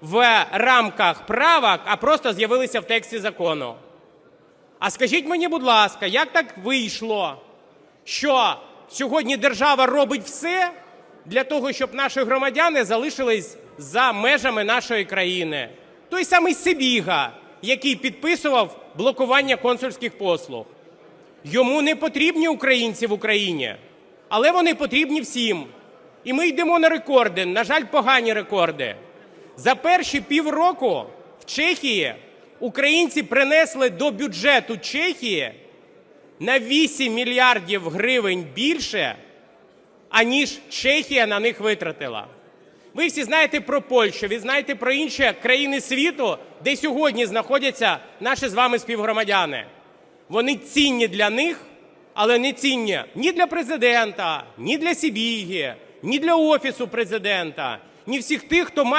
в рамках правок, а просто з'явилися в тексті закону. А скажіть мені, будь ласка, як так вийшло, що сьогодні держава робить все для того, щоб наші громадяни залишились за межами нашої країни? Той самий Сибіга, який підписував блокування консульських послуг. Йому не потрібні українці в Україні, але вони потрібні всім. І ми йдемо на рекорди, на жаль, погані рекорди. За перші півроку в Чехії українці принесли до бюджету Чехії на 8 мільярдів гривень більше, аніж Чехія на них витратила. Ви всі знаєте про Польщу, ви знаєте про інші країни світу, де сьогодні знаходяться наші з вами співгромадяни. Вони цінні для них, але не цінні ні для президента, ні для Сібіги, ні для офісу президента, ні всіх тих, хто має.